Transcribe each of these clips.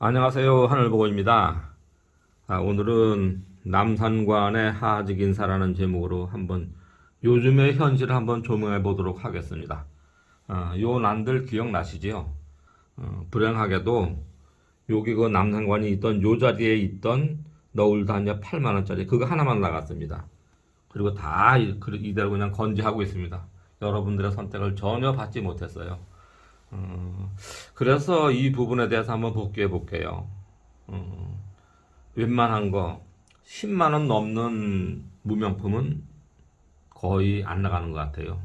안녕하세요. 하늘보고입니다. 아, 오늘은 남산관의 하직 인사라는 제목으로 한번 요즘의 현실을 한번 조명해 보도록 하겠습니다. 아, 요 난들 기억나시지요? 어, 불행하게도 여기 그 남산관이 있던 요 자리에 있던 너울 단위 8만 원짜리 그거 하나만 나갔습니다. 그리고 다 이- 그- 이대로 그냥 건재하고 있습니다. 여러분들의 선택을 전혀 받지 못했어요. 어, 그래서 이 부분에 대해서 한번 복귀해 볼게요. 음, 웬만한 거 10만 원 넘는 무명품은 거의 안 나가는 것 같아요.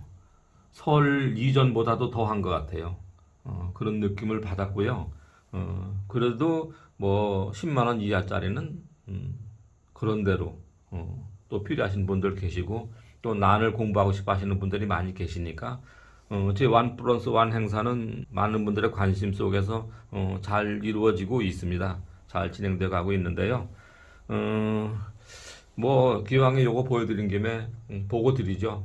설 이전보다도 더 한 것 같아요. 어, 그런 느낌을 받았고요. 어, 그래도 뭐 10만 원 이하짜리는 음, 그런 대로 어, 또 필요하신 분들 계시고 또 난을 공부하고 싶어 하시는 분들이 많이 계시니까 어, 제원 플러스 원 행사는 많은 분들의 관심 속에서 어, 잘 이루어지고 있습니다. 잘 진행되어 가고 있는데요. 어, 뭐 기왕에 요거 보여드린 김에 음, 보고 드리죠.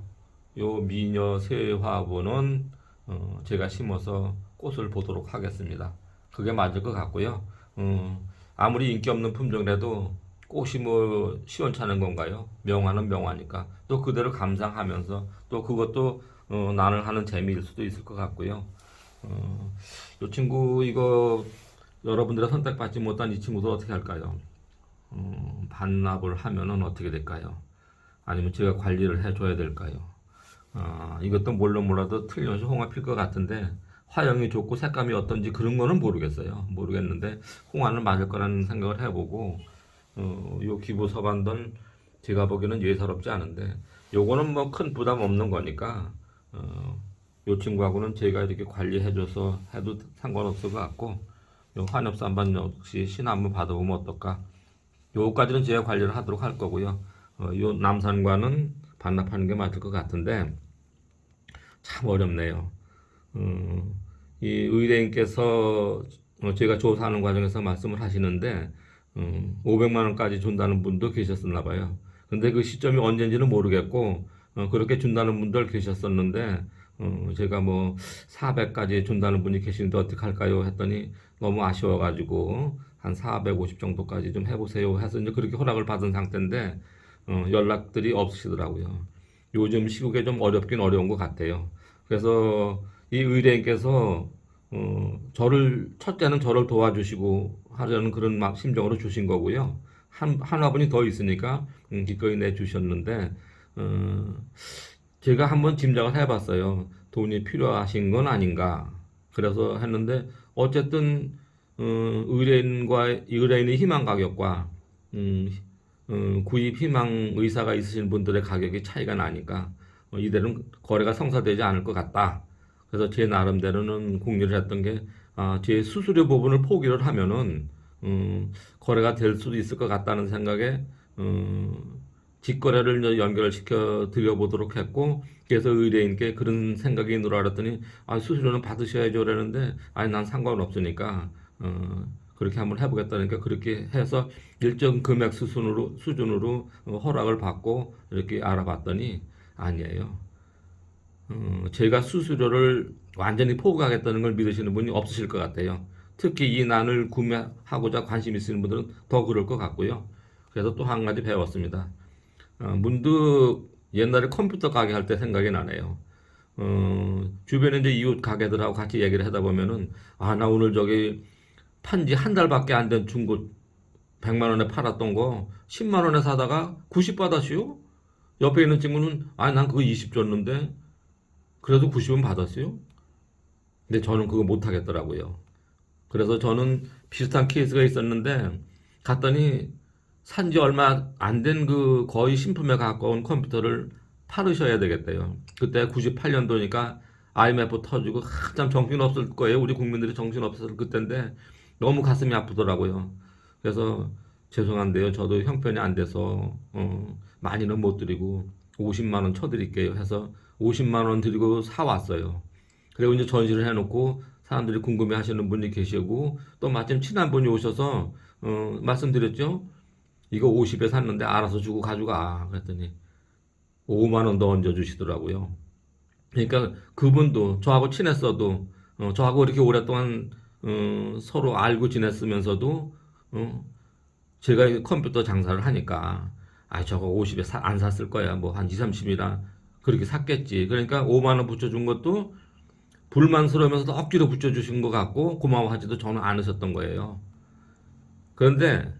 요 미녀 새 화분은 어, 제가 심어서 꽃을 보도록 하겠습니다. 그게 맞을 것 같고요. 어, 아무리 인기 없는 품종이라도 꽃이 뭐 시원찮은 건가요? 명화는 명화니까 또 그대로 감상하면서 또 그것도 어, 난을 하는 재미일 수도 있을 것 같고요. 어, 이 친구 이거 여러분들의 선택받지 못한 이 친구도 어떻게 할까요? 어, 반납을 하면은 어떻게 될까요? 아니면 제가 관리를 해줘야 될까요? 아, 이것도 몰라 몰라도 틀림없이 홍합 필것 같은데 화형이 좋고 색감이 어떤지 그런 거는 모르겠어요. 모르겠는데 홍합은 맞을 거라는 생각을 해보고 어, 요 기부 서반돈 제가 보기에는 예사롭지 않은데 요거는 뭐 큰 부담 없는 거니까 어, 요 친구하고는 제가 이렇게 관리해줘서 해도 상관없을 것 같고 요 환엽 산반 역시 신 한번 받아보면 어떨까? 요까지는 제가 관리를 하도록 할 거고요. 어, 요 남산과는 반납하는 게 맞을 것 같은데 참 어렵네요. 어, 이 의뢰인께서 어, 제가 조사하는 과정에서 말씀을 하시는데 음, 500만 원까지 준다는 분도 계셨었나 봐요. 근데 그 시점이 언제인지는 모르겠고 어, 그렇게 준다는 분들 계셨었는데 어, 제가 뭐 400까지 준다는 분이 계시는데 어떻게 할까요? 했더니 너무 아쉬워가지고 한 450 정도까지 좀 해보세요 해서 이제 그렇게 허락을 받은 상태인데 어, 연락들이 없으시더라고요. 요즘 시국에 좀 어렵긴 어려운 것 같아요. 그래서 이 의뢰인께서 어, 저를 첫째는 저를 도와주시고 하려는 그런 막 심정으로 주신 거고요. 한, 한 화분이 더 있으니까 음, 기꺼이 내주셨는데 어, 제가 한번 짐작을 해봤어요. 돈이 필요하신 건 아닌가. 그래서 했는데 어쨌든 어, 의뢰인과 의뢰인의 희망 가격과 음, 어, 구입 희망 의사가 있으신 분들의 가격이 차이가 나니까 어, 이대로는 거래가 성사되지 않을 것 같다. 그래서 제 나름대로는 공유를 했던 게, 아, 제 수수료 부분을 포기를 하면은, 음, 거래가 될 수도 있을 것 같다는 생각에, 음, 직거래를 이제 연결 시켜 드려보도록 했고, 그래서 의뢰인께 그런 생각이 있노라 그랬더니, 아, 수수료는 받으셔야죠. 그러는데, 아니, 난 상관없으니까, 어, 그렇게 한번 해보겠다니까 그렇게 해서 일정 금액 수준으로, 수준으로 어, 허락을 받고 이렇게 알아봤더니, 아니에요. 어, 제가 수수료를 완전히 포기하겠다는 걸 믿으시는 분이 없으실 것 같아요. 특히 이 난을 구매하고자 관심 있으신 분들은 더 그럴 것 같고요. 그래서 또 한 가지 배웠습니다. 어, 문득 옛날에 컴퓨터 가게 할 때 생각이 나네요. 어, 주변에 이제 이웃 가게들하고 같이 얘기를 하다 보면은, 아, 나 오늘 저기 판지 한 달밖에 안 된 중고 100만 원에 팔았던 거 10만 원에 사다가 90 받았슈? 옆에 있는 친구는, 아, 난 그거 20 줬는데, 그래도 90은 받았어요. 근데 저는 그거 못 하겠더라고요. 그래서 저는 비슷한 케이스가 있었는데 갔더니 산 지 얼마 안 된 그 거의 신품에 가까운 컴퓨터를 팔으셔야 되겠대요. 그때 98년도니까 IMF 터지고 한참 정신 없을 거예요. 우리 국민들이 정신 없었을 그때인데 너무 가슴이 아프더라고요. 그래서 죄송한데요. 저도 형편이 안 돼서 어, 많이는 못 드리고 50만 원 쳐드릴게요. 해서 50만 원 드리고 사 왔어요. 그리고 이제 전시를 해놓고 사람들이 궁금해 하시는 분이 계시고 또 마침 친한 분이 오셔서 어, 말씀드렸죠. 이거 50에 샀는데 알아서 주고 가져가. 그랬더니 5만 원 더 얹어 주시더라고요. 그러니까 그분도 저하고 친했어도 어, 저하고 이렇게 오랫동안 어, 서로 알고 지냈으면서도 어, 제가 컴퓨터 장사를 하니까 아 저거 50에 사, 안 샀을 거야 뭐 한 2, 30이나 그렇게 샀겠지 그러니까 5만 원 붙여준 것도 불만스러우면서도 억지로 붙여주신 것 같고 고마워하지도 저는 않으셨던 거예요 그런데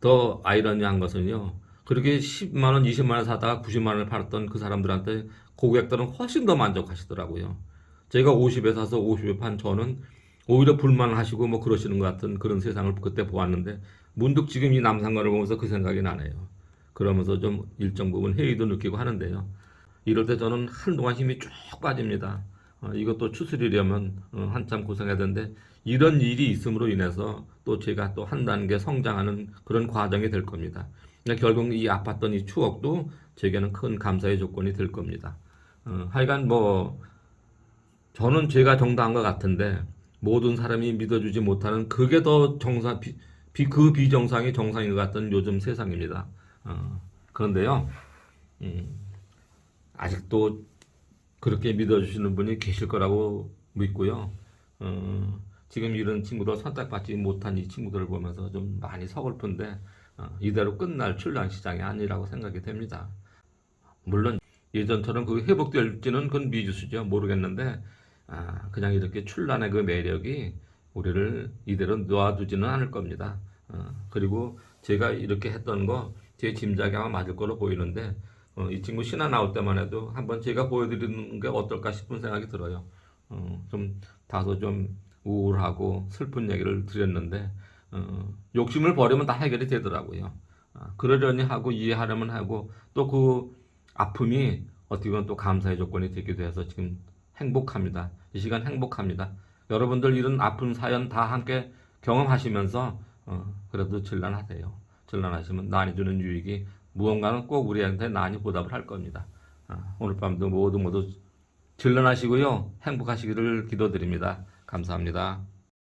더 아이러니한 것은요 그렇게 10만 원, 20만 원 사다가 90만 원을 팔았던 그 사람들한테 고객들은 훨씬 더 만족하시더라고요 제가 50에 사서 50에 판 저는 오히려 불만하시고 뭐 그러시는 것 같은 그런 세상을 그때 보았는데 문득 지금 이 남상관을 보면서 그 생각이 나네요. 그러면서 좀 일정 부분 회의도 느끼고 하는데요. 이럴 때 저는 한동안 힘이 쭉 빠집니다. 어, 이것도 추스리려면 어, 한참 고생해야 되는데 이런 일이 있음으로 인해서 또 제가 또 한 단계 성장하는 그런 과정이 될 겁니다. 결국 이 아팠던 이 추억도 제게는 큰 감사의 조건이 될 겁니다. 어, 하여간 뭐 저는 제가 정당한 것 같은데 모든 사람이 믿어주지 못하는 그게 더 정상 비, 비- 그 비정상이 정상인 것 같은 요즘 세상입니다. 어, 그런데요, 음, 아직도 그렇게 믿어주시는 분이 계실 거라고 믿고요. 어, 지금 이런 친구들 선택받지 못한 이 친구들을 보면서 좀 많이 서글픈데 어, 이대로 끝날 출란 시장이 아니라고 생각이 됩니다. 물론 예전처럼 그게 회복될지는 그건 미지수죠. 모르겠는데 아, 그냥 이렇게 출란의 그 매력이 우리를 이대로 놓아두지는 않을 겁니다. 어, 그리고 제가 이렇게 했던 거 제 짐작이 아마 맞을 거로 보이는데 어, 이 친구 신화 나올 때만 해도 한번 제가 보여드리는 게 어떨까 싶은 생각이 들어요. 어, 좀 다소 좀 우울하고 슬픈 얘기를 드렸는데 어, 욕심을 버리면 다 해결이 되더라고요. 아, 그러려니 하고 이해하려면 하고 또 그 아픔이 어떻게 보면 또 감사의 조건이 되기도 해서 지금 행복합니다. 이 시간 행복합니다. 여러분들 이런 아픈 사연 다 함께 경험하시면서 어, 그래도 질란하세요. 질란하시면 난이 주는 유익이 무언가는 꼭 우리한테 난이 보답을 할 겁니다. 아, 오늘 밤도 모두 모두 질란하시고요. 행복하시기를 기도드립니다. 감사합니다.